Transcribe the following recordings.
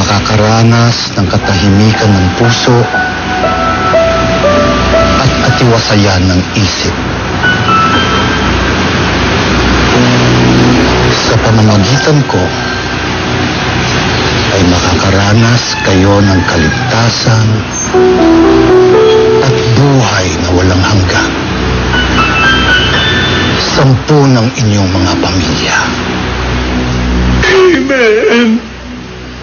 makakaranas ng katahimikan ng puso at katiwasayan ng isip. Sa pamamagitan ko, ay makakaranas kayo ng kaligtasan at buhay na walang hanggan. Sampu ng inyong mga pamilya. Amen.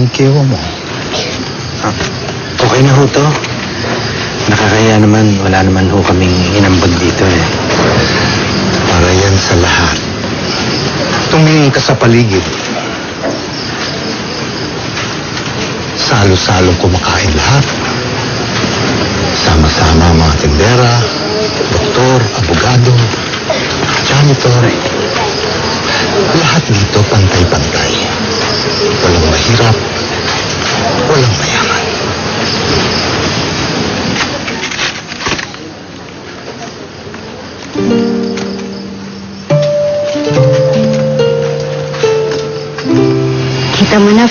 ang kiwa mo? Ah, okay na ho to. Nakakaya naman, wala naman ho kaming inambag dito eh. Para yan sa lahat. Tumingin ka sa paligid. Salo-salong kumakain lahat. Sama-sama mga tindera, doktor, abogado, janitor. Lahat dito pantay-pantay. Walang mahirap,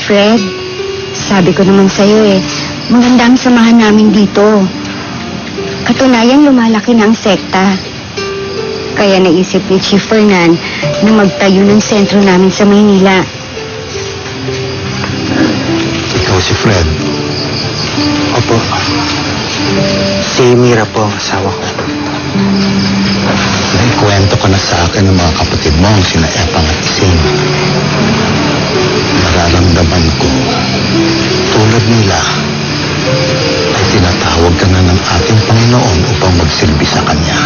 Fred. Sabi ko naman sa'yo eh, maganda ang samahan namin dito. Katunayan, lumalaki na ang sekta. Kaya naisip ni Chief Fernan na magtayo ng sentro namin sa Maynila. Ikaw si Fred. Opo. Si Mira po ang asawa ko. May kwento ka na sa akin ng mga kapatid mo ang sina Epang at Ising. Nararamdaman ko, tulad nila, ay tinatawag ka na ng ating Panginoon upang magsilbi sa Kanya.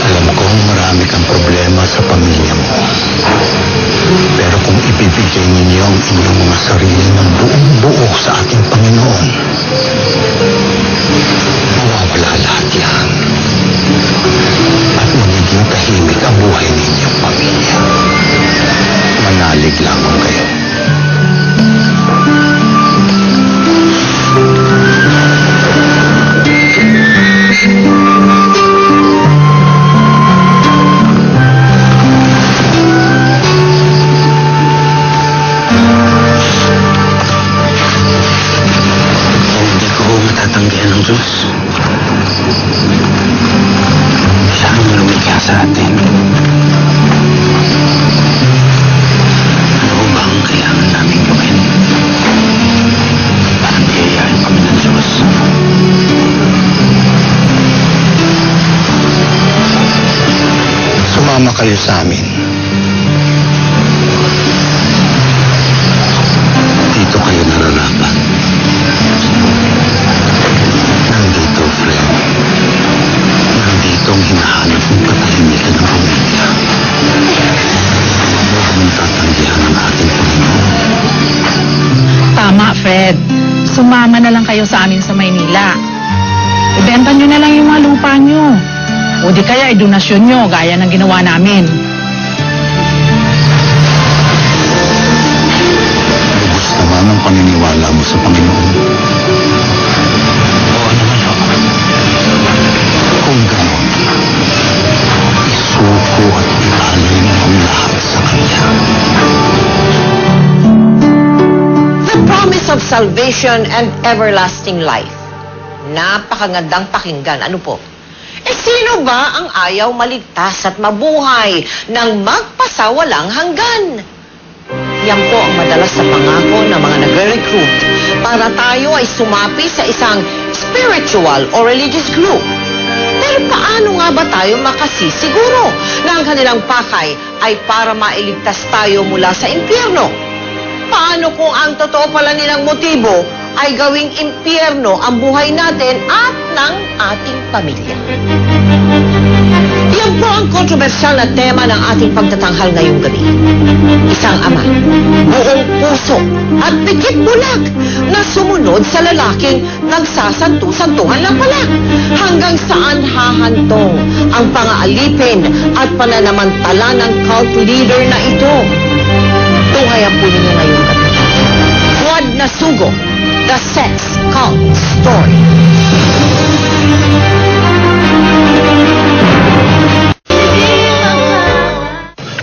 Alam kong marami kang problema sa pamilya mo. Pero kung ibibigay ninyo ang inyong mga sarili ng buong buo sa ating Panginoon, sa amin. Dito kayo nararapat. Nandito, Fred. Nandito ang hinahanap ng katahimikan ng pamilya. Huwag mong tatanggihan ang ating Panginoon. Tama, Fred. Sumama na lang kayo sa amin sa Maynila. Ibenta nyo na lang yung mga lupa nyo. O di kaya idonasyon nyo gaya ng ginawa namin. Lubos naman ang paniniwala mo sa Panginoon. Oo naman ho. Kung gano'n, isuko at ialay mo ang lahat sa Kanya. The promise of salvation and everlasting life. Napakagandang pakinggan. Ano po? Sino ba ang ayaw maligtas at mabuhay ng magpasawalang hanggan? Yan po ang madalas sa pangako ng mga nagre-recruit para tayo ay sumapi sa isang spiritual or religious group. Pero paano nga ba tayo makasisiguro na ang kanilang pakay ay para mailigtas tayo mula sa impyerno? Paano kung ang totoo pala nilang motibo ay gawing impyerno ang buhay natin at ng ating pamilya? Po ang kontrobersyal na tema ng ating pagtatanghal ngayong gabi. Isang ama, buong puso at pikit bulag na sumunod sa lalaking nagsasantu-santuhan lang pala. Hanggang saan hahantong ang pangaalipin at pananamantala ng cult leader na ito. Tunghayan po ninyo ngayong gabi. Juan Nasugo, The Sex Cult Story.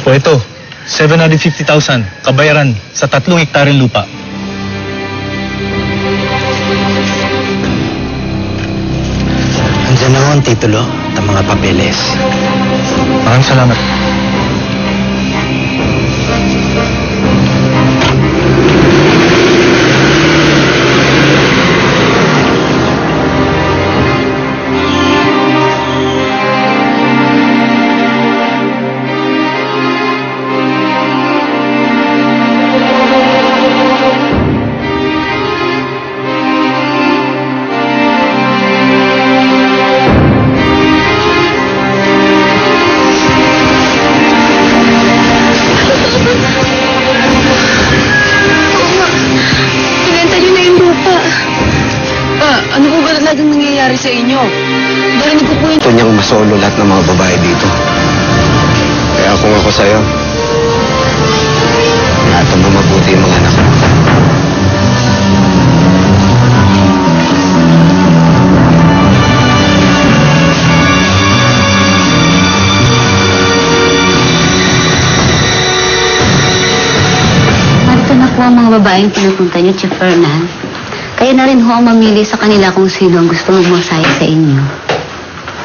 O ito, 750,000 kabayaran sa tatlong hektaryang lupa. Andiyan na ho ang titulo at ang mga papeles. Maraming salamat. Gusto niyang masolo lahat ng mga babae dito. Kaya kung ako sa'yo, lahat mo mabuti yung mga anak mo. Na po ang mga babaeng pinupunta niyo, Chief Fernan. Kaya na rin ho ang mamili sa kanila kung sino ang gusto mong masaya sa inyo.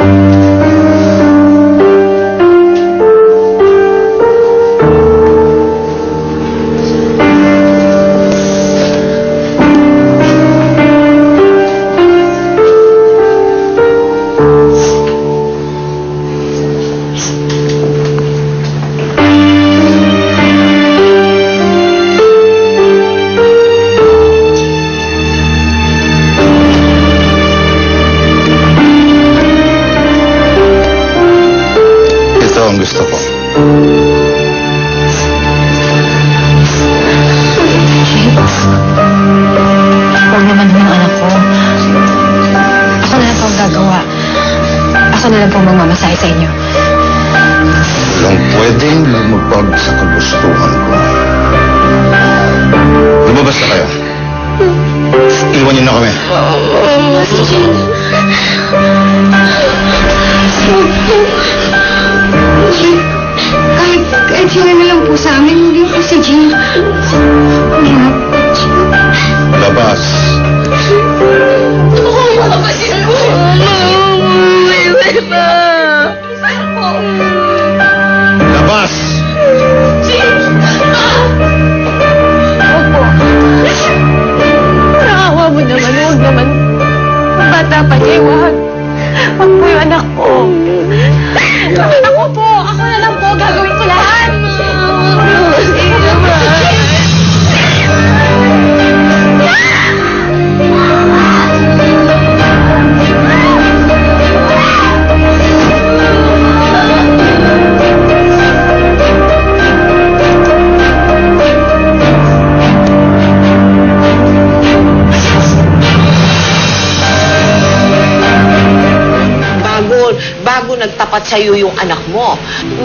Ito Magmamasahe sa inyo. Walang pwedeng lumabag sa kagustuhan ko. Lumabas na kayo. Iwan niyo na kami. Kahit, kahit sila na lang po sa amin, hindi po si Jean. Labas. Labas! Bago, nagtapat sa iyo yung anak mo,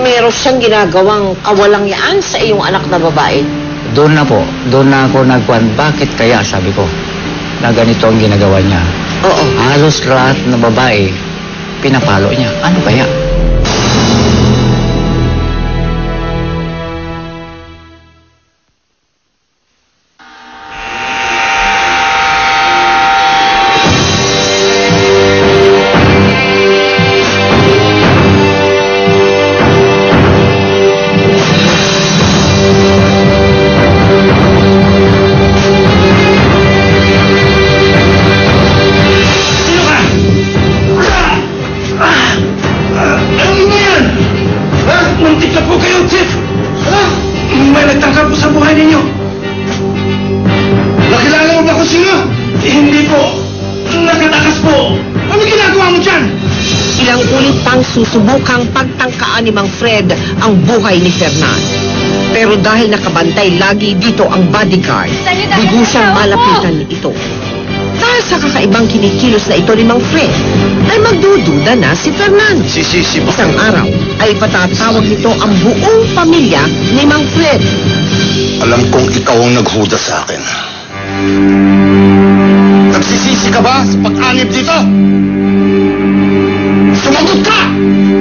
meron siyang ginagawang kawalangyaan sa iyong anak na babae. Doon na po, doon na ako nagkuhan. Bakit kaya, sabi ko, na ganito ang ginagawa niya. Oo. Halos lahat na babae, pinapalo niya. Ano kaya? Susubukang pagtangkaan ni Mang Fred ang buhay ni Fernan. Pero dahil nakabantay lagi dito ang bodyguard, bigo siyang malapitan ni ito. Dahil sa kakaibang kinikilos na ito ni Mang Fred, ay magdududa na si Fernan. Sisisi mo. Isang araw ay patatawag nito ang buong pamilya ni Mang Fred. Alam kong ikaw ang naghuda sa akin. Nagsisisi ka ba sa pag-anib dito? Sumagot ka! Thank you.